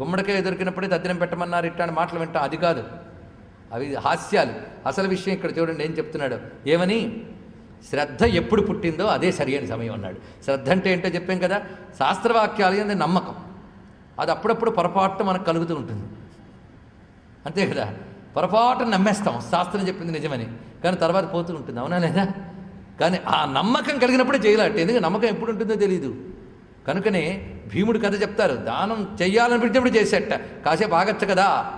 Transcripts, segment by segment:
గుమ్మడికాయ దొరికినప్పుడే దద్దనం పెట్టమన్నారు ఇట్లాంటి మాటలు వింటాం. అది కాదు. అవి హాస్యాలు. అసలు విషయం ఇక్కడ చూడండి ఏం చెప్తున్నాడు? ఏమని? శ్రద్ధ ఎప్పుడు పుట్టిందో అదే సరియైన సమయం అన్నాడు. శ్రద్ధ అంటే ఏంటో చెప్పాం కదా? శాస్త్రవాక్యాలు అనేది నమ్మకం. అది అప్పుడప్పుడు పొరపాటు మనకు కలుగుతూ ఉంటుంది. అంతే కదా? పొరపాటున నమ్మేస్తాం. శాస్త్రం చెప్పింది నిజమని. కానీ తర్వాత పోతూ ఉంటుంది. అవునా లేదా? కానీ ఆ నమ్మకం కలిగినప్పుడే చేయలేట ఎందుకంటే నమ్మకం ఎప్పుడు ఉంటుందో తెలియదు కనుకనే భీముడు కథ చెప్తారు. దానం చెయ్యాలనిపించినప్పుడు చేసేట. కాసేపు ఆగచ్చు కదా.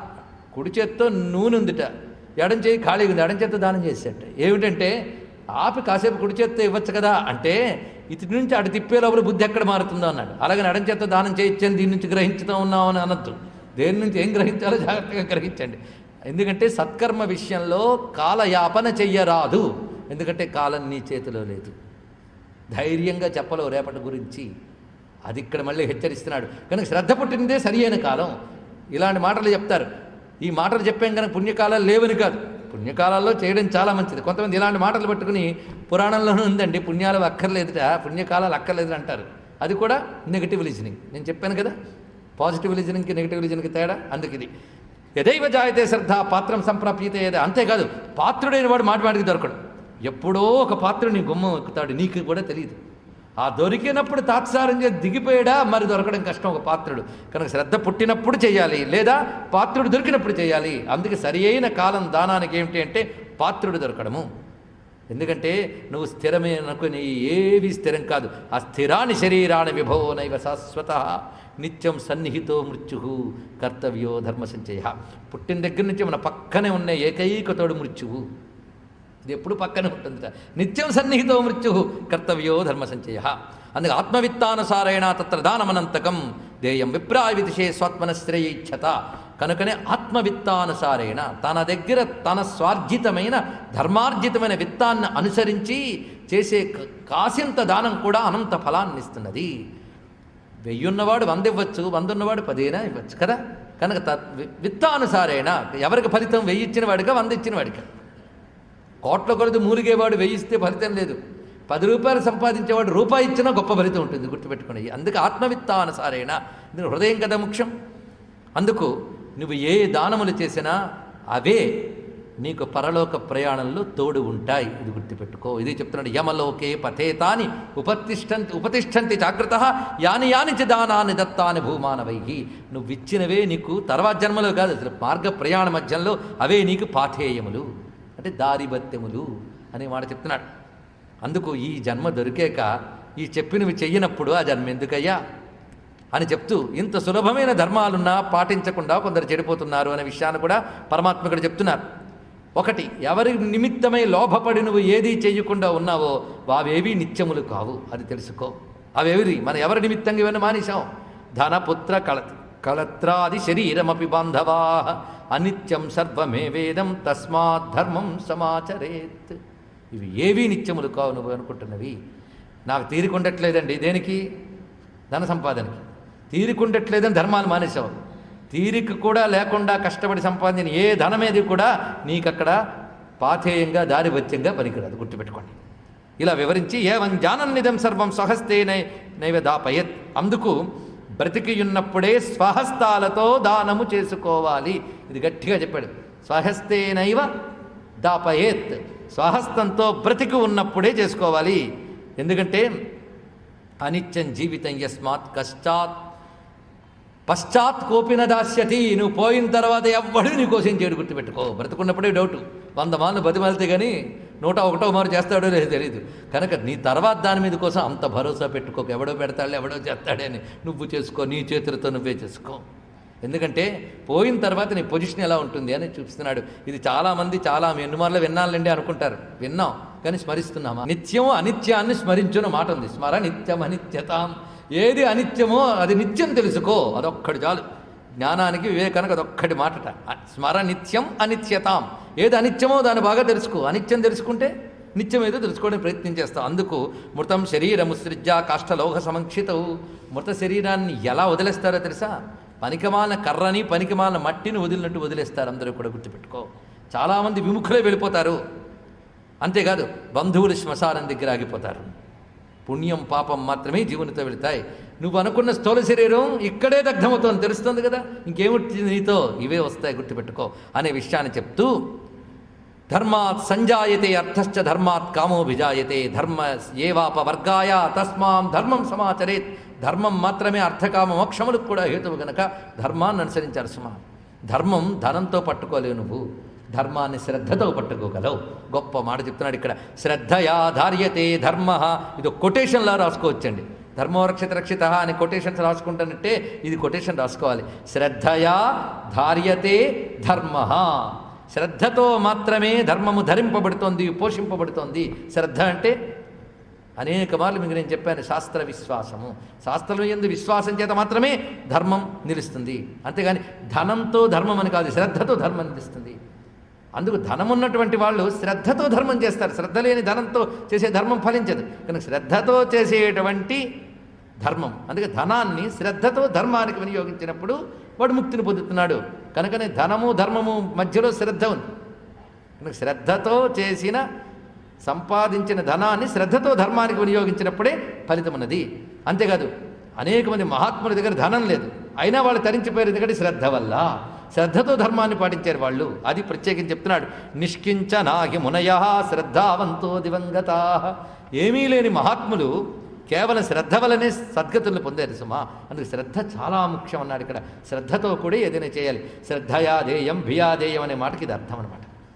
కుడి చేత్తో నూనె ఉందిట. ఎడం చేయి ఖాళీగా ఉంది. ఎడం చేత్తో దానం చేసేట. ఏమిటంటే ఆపి కాసేపు కుడి చేత్తో ఇవ్వచ్చు కదా అంటే ఇటు నుంచి అటు తిప్పే లోపల బుద్ధి ఎక్కడ మారుతుందో అన్నాడు. అలాగే ఎడం చేత్తో దానం చేయించని దీని నుంచి గ్రహించుతూ ఉన్నాం అని అనొద్దు. దేని నుంచి ఏం గ్రహించాలో జాగ్రత్తగా గ్రహించండి. ఎందుకంటే సత్కర్మ విషయంలో కాలయాపన చెయ్యరాదు. ఎందుకంటే కాలం నీ చేతిలో లేదు. ధైర్యంగా చెప్పలేవు రేపటి గురించి. అది ఇక్కడ మళ్ళీ హెచ్చరిస్తున్నాడు. కనుక శ్రద్ధ పుట్టిందే సరి అయిన కాలం. ఇలాంటి మాటలు చెప్తారు. ఈ మాటలు చెప్పాం కనుక పుణ్యకాలాలు లేవని కాదు. పుణ్యకాలాల్లో చేయడం చాలా మంచిది. కొంతమంది ఇలాంటి మాటలు పట్టుకుని పురాణంలోనే ఉందండి పుణ్యాలు అక్కర్లేదుట పుణ్యకాలాలు అక్కర్లేదు అంటారు. అది కూడా నెగిటివ్ లిజనింగ్ నేను చెప్పాను కదా? పాజిటివ్ లిజనింగ్కి నెగిటివ్ లిజనింగ్కి తేడా? అందుకు ఇది. ఎదైవ జాయితే శ్రద్ధ పాత్రం సంప్రాప్యతే ఏదో? అంతేకాదు పాత్రుడైన వాడు మాటి మాటికి దొరకడు. ఎప్పుడో ఒక పాత్రుడు గుమ్మం ఎక్కుతాడు. నీకు కూడా తెలియదు. ఆ దొరికినప్పుడు తాత్సారం చేసి దిగిపోయాడా? మరి దొరకడం కష్టం ఒక పాత్రుడు. కనుక శ్రద్ధ పుట్టినప్పుడు చేయాలి లేదా పాత్రుడు దొరికినప్పుడు చేయాలి. అందుకే సరి కాలం దానానికి ఏమిటి అంటే పాత్రుడు దొరకడము. ఎందుకంటే నువ్వు స్థిరమే అనుకుని ఏవి స్థిరం కాదు. ఆ స్థిరాని శరీరాన్ని విభవో నైవ శాశ్వత. నిత్యం సన్నిహితో మృత్యు కర్తవ్యో ధర్మ సంచయ. పుట్టిన దగ్గర నుంచి మన పక్కనే ఉన్న ఏకైక తోడు మృత్యువు. ఇది ఎప్పుడు పక్కనే ఉంటుంది నిత్యం సన్నిహితో మృత్యు కర్తవ్యో ధర్మ సంచయ అందుకే ఆత్మవిత్తానుసారేణ తత్ర దానమనంతకం దేయం విప్రాయ విదిశే స్వాత్మనశ్రేయిచ్చత కనుకనే ఆత్మవిత్తానుసారేణ తన దగ్గర తన స్వార్జితమైన ధర్మార్జితమైన విత్తాన్ని అనుసరించి చేసే కాసింత దానం కూడా అనంత ఫలాన్ని ఇస్తున్నది. వెయ్యున్నవాడు వంద ఇవ్వచ్చు వంద ఉన్నవాడు పదేనా ఇవ్వచ్చు కదా. కనుక తత్ వి- విత్తానుసారేణ ఎవరికి ఫలితం వెయ్యి ఇచ్చిన వాడిగా వంద ఇచ్చిన వాడిగా కోట్ల కొలది మూలిగేవాడు వేయిస్తే ఫలితం లేదు. పది రూపాయలు సంపాదించేవాడు రూపాయి ఇచ్చినా గొప్ప ఫలితం ఉంటుంది గుర్తుపెట్టుకుని అందుకే ఆత్మవిత్తానుసారేణ ఇది హృదయం కదా ముఖ్యం. అందుకు నువ్వు ఏ దానములు చేసినా అవే నీకు పరలోక ప్రయాణంలో తోడు ఉంటాయి. ఇది గుర్తుపెట్టుకో. ఇది చెప్తున్నాడు యమలోకే పథేతాని ఉపతిష్టంతి ఉపతిష్టంతి జాగ్రత్త యాని యాని చ దానాన్ని దత్తాని భూమానవై. నువ్వు ఇచ్చినవే నీకు తర్వాత జన్మలో కాదు అసలు మార్గ ప్రయాణ మధ్యంలో అవే నీకు పాథేయములు. అంటే దారిభత్యములు అనే మాట చెప్తున్నాడు. అందుకు ఈ జన్మ దొరికాక ఈ చెప్పినవి చెయ్యనప్పుడు ఆ జన్మ ఎందుకయ్యా? అని చెప్తూ ఇంత సులభమైన ధర్మాలున్నా పాటించకుండా కొందరు చెడిపోతున్నారు అనే విషయాన్ని కూడా పరమాత్మ ఇక్కడ చెప్తున్నారు. ఒకటి ఎవరి నిమిత్తమై లోభపడి నువ్వు ఏది చేయకుండా ఉన్నావో వావేవి నిత్యములు కావు అది తెలుసుకో. అవేవి మన ఎవరి నిమిత్తంగా ఇవన్నీ మానేశాం? ధనపుత్ర కళ కళత్రాది శరీరమపి బాంధవా. అనిత్యం సర్వమే వేదం తస్మాత్ ధర్మం సమాచరేత్. ఇవి ఏవీ నిత్యములు కావు నువ్వు అనుకుంటున్నవి. నాకు తీరికుండట్లేదండి. దేనికి? ధన సంపాదనకి. తీరికుండట్లేదని ధర్మాలు మానేసావు తీరిక కూడా లేకుండా కష్టపడి సంపాదించిన ఏ ధనమేది కూడా నీకు అక్కడ పాథేయంగా దారివత్యంగా పనికిరాదు. గుర్తుపెట్టుకోండి. ఇలా వివరించి ఏవం జానన్నిదం సర్వం స్వహస్తే నై నైవ దాపయత్ అందుకు బ్రతికియున్నప్పుడే స్వహస్తాలతో దానము చేసుకోవాలి. ఇది గట్టిగా చెప్పాడు. స్వహస్తేనైవ దాపయేత్. స్వహస్తంతో బ్రతికి ఉన్నప్పుడే చేసుకోవాలి. ఎందుకంటే అనిత్యం జీవితం యస్మాత్ కష్టాత్ పశ్చాత్ కోపిన దాస్యతి నువ్వు పోయిన తర్వాత ఎవ్వడూ నీ కోసం చేయడు గుర్తుపెట్టుకో. బ్రతుకున్నప్పుడే డౌట్. వంద మాలు బతిమలితే కానీ నూట ఒకటో మారు చేస్తాడో లేదో తెలియదు కనుక నీ తర్వాత దాని మీద కోసం అంత భరోసా పెట్టుకోక. ఎవడో పెడతాడు ఎవడో చేస్తాడని నువ్వు చేసుకో నీ చేతులతో నువ్వే చేసుకో. ఎందుకంటే పోయిన తర్వాత నీ పొజిషన్ ఎలా ఉంటుంది అని చూపిస్తున్నాడు. ఇది చాలామంది చాలా ఎన్ని మార్లు విన్నాలండి అనుకుంటారు. విన్నాం కానీ స్మరిస్తున్నామా? నిత్యం అనిత్యాన్ని స్మరించున్న మాట ఉంది. స్మర నిత్యం అనిత్యతాం. ఏది అనిత్యమో అది నిత్యం తెలుసుకో. అదొక్కడు చాలు. జ్ఞానానికి వివేకానికి అదొక్కటి మాటట. స్మర నిత్యం అనిత్యతాం. ఏది అనిత్యమో దాన్ని బాగా తెలుసుకో. అనిత్యం తెలుసుకుంటే నిత్యం ఏదో తెలుసుకోవడానికి ప్రయత్నం చేస్తాం అందుకు మృతం శరీరము సృజ్య కాష్టలోహ సమంక్షితవు మృత శరీరాన్ని ఎలా వదిలేస్తారో తెలుసా? పనికిమాలిన కర్రని పనికిమాలిన మట్టిని వదిలినట్టు వదిలేస్తారు. అందరూ కూడా గుర్తుపెట్టుకో. చాలామంది విముఖులే వెళ్ళిపోతారు. అంతేకాదు బంధువులు శ్మశానం దగ్గర ఆగిపోతారు. పుణ్యం పాపం మాత్రమే జీవునితో వెళతాయి. నువ్వు అనుకున్న స్థూల శరీరం ఇక్కడే దగ్ధమవుతుంది. తెలుస్తుంది కదా? ఇంకేమిటి నీతో? ఇవే వస్తాయి గుర్తుపెట్టుకో అనే విషయాన్ని చెప్తూ ధర్మాత్ సంజాయతే అర్థశ్చ ధర్మాత్ కామో విజాయతే ధర్మ ఏవాప వర్గాయ తస్మాం ధర్మం సమాచరేత్. ధర్మం మాత్రమే అర్థకామ మోక్షములకు కూడా హేతువు గనక ధర్మాన్ని అనుసరించారు సుమా. ధర్మం ధనంతో పట్టుకోలేవు నువ్వు. ధర్మాన్ని శ్రద్ధతో పట్టుకోగలవు. గొప్ప మాట చెప్తున్నాడు ఇక్కడ. శ్రద్ధయా ధార్యతే ధర్మ. ఇది కొటేషన్లా రాసుకోవచ్చండి. ధర్మోరక్షిత రక్షిత అని కొటేషన్స్ రాసుకుంటానంటే ఇది కొటేషన్ రాసుకోవాలి. శ్రద్ధయా ధార్యతే ధర్మ. శ్రద్ధతో మాత్రమే ధర్మము ధరింపబడుతోంది పోషింపబడుతోంది. శ్రద్ధ అంటే అనేక మార్లు మీకు నేను చెప్పాను శాస్త్ర విశ్వాసము. శాస్త్రం ఎందు విశ్వాసం చేత మాత్రమే ధర్మం నిలుస్తుంది. అంతేగాని ధనంతో ధర్మం అని కాదు శ్రద్ధతో ధర్మం నిలుస్తుంది. అందుకు ధనం ఉన్నటువంటి వాళ్ళు శ్రద్ధతో ధర్మం చేస్తారు. శ్రద్ధ లేని ధనంతో చేసే ధర్మం ఫలించదు. కనుక శ్రద్ధతో చేసేటువంటి ధర్మం. అందుకే ధనాన్ని శ్రద్ధతో ధర్మానికి వినియోగించినప్పుడు వాడు ముక్తిని పొందుతున్నాడు. కనుకనే ధనము ధర్మము మధ్యలో శ్రద్ధ ఉంది. కనుక శ్రద్ధతో చేసిన సంపాదించిన ధనాన్ని శ్రద్ధతో ధర్మానికి వినియోగించినప్పుడే ఫలితం ఉన్నది అంతేకాదు అనేక మంది మహాత్ముల దగ్గర ధనం లేదు. అయినా వాళ్ళు తరించిపోయారు ఎందుకంటే శ్రద్ధ వల్ల. శ్రద్ధతో ధర్మాన్ని పాటించారు వాళ్ళు. అది ప్రత్యేకించి చెప్తున్నాడు. నిష్కించ నాగి మునయ శ్రద్ధావంతో దివంగతా. ఏమీ లేని మహాత్ములు కేవలం శ్రద్ధ వలనే సద్గతులను పొందారు సుమా. అందుకు శ్రద్ధ చాలా ముఖ్యం అన్నాడు ఇక్కడ. శ్రద్ధతో కూడా ఏదైనా చేయాలి. శ్రద్ధయాదేయం భియాదేయం అనే మాటకి ఇది అర్థం అనమాట